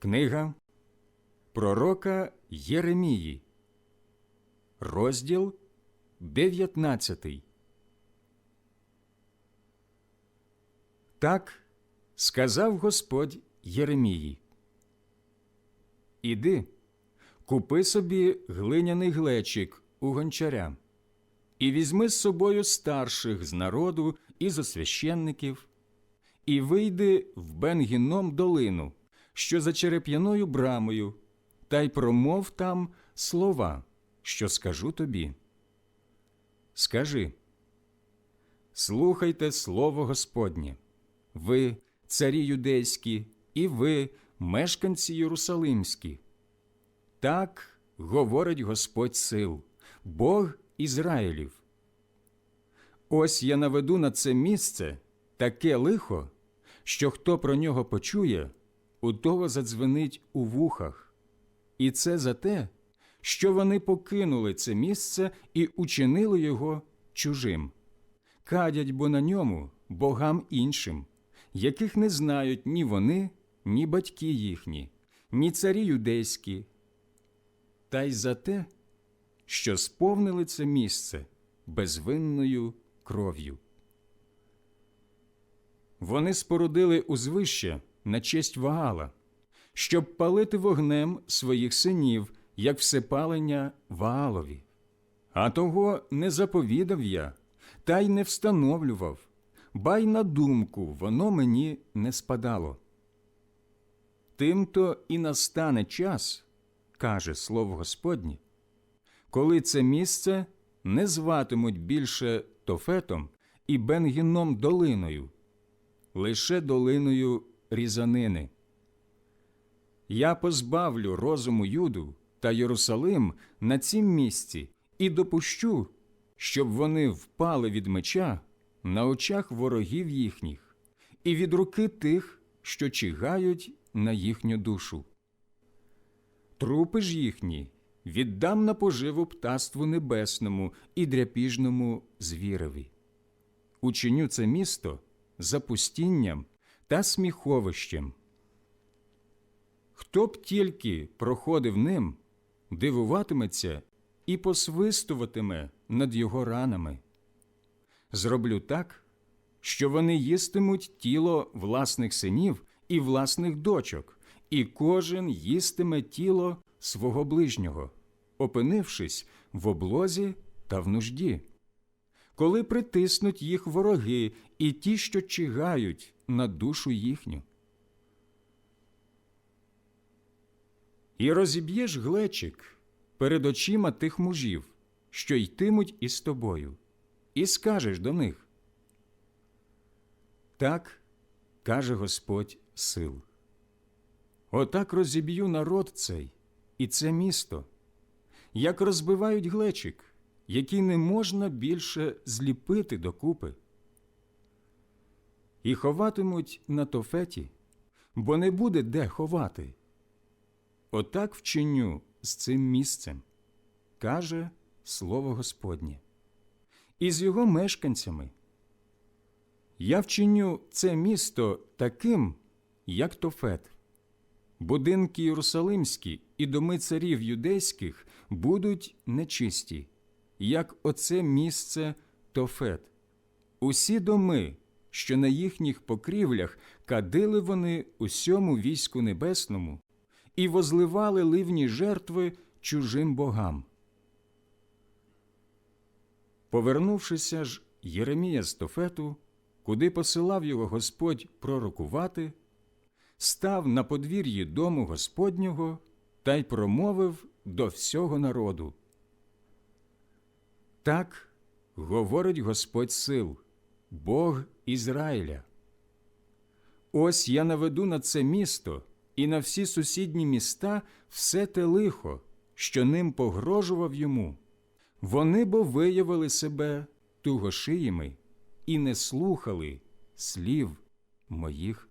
Книга Пророка Єремії, розділ 19. Так сказав Господь Єремії. Іди, купи собі глиняний глечик у гончаря, і візьми з собою старших з народу і з освященників, і вийди в Бенгіном долину, що за череп'яною брамою, та й промов там слова, що скажу тобі. Скажи, слухайте слово Господнє, ви, царі юдейські, і ви, мешканці Єрусалимські. Так говорить Господь сил, Бог Ізраїлів. Ось я наведу на це місце таке лихо, що хто про нього почує, у того задзвенить у вухах, і це за те, що вони покинули це місце і учинили його чужим, кадять бо на ньому богам іншим, яких не знають ні вони, ні батьки їхні, ні царі юдейські, та й за те, що сповнили це місце безвинною кров'ю. Вони спорудили узвище на честь Ваала, щоб палити вогнем своїх синів, як всепалення Ваалові. А того не заповідав я, та й не встановлював, ба й на думку воно мені не спадало. Тимто і настане час, каже слово Господнє, коли це місце не зватимуть більше Тофетом і Бенгіном долиною, лише долиною різанини. Я позбавлю розуму Юду та Єрусалим на цім місці і допущу, щоб вони впали від меча на очах ворогів їхніх і від руки тих, що чигають на їхню душу. Трупи ж їхні віддам на поживу птаству небесному і дряпіжному звіреві. Учиню це місто запустінням та сміховищем. Хто б тільки проходив ним, дивуватиметься і посвистуватиме над його ранами. Зроблю так, що вони їстимуть тіло власних синів і власних дочок, і кожен їстиме тіло свого ближнього, опинившись в облозі та в нужді. Коли притиснуть їх вороги і ті, що чигають на душу їхню. І розіб'єш глечик перед очима тих мужів, що йтимуть із тобою, і скажеш до них. Так каже Господь сил. Отак розіб'ю народ цей і це місто, як розбивають глечик, який не можна більше зліпити докупи. І ховатимуть на тофеті, бо не буде де ховати. Отак вчиню з цим місцем, каже слово Господнє, і з його мешканцями. Я вчиню це місто таким, як Тофет. Будинки Єрусалимські і доми царів юдейських будуть нечисті, як оце місце Тофет. Усі доми, що на їхніх покрівлях кадили вони усьому війську небесному і возливали ливні жертви чужим богам. Повернувшися ж Єремія з Тофету, куди посилав його Господь пророкувати, став на подвір'ї дому Господнього та й промовив до всього народу. Так говорить Господь сил, Бог Ізраїля. Ось я наведу на це місто і на всі сусідні міста все те лихо, що ним погрожував йому. Вони бо виявили себе тугошиїми і не слухали слів моїх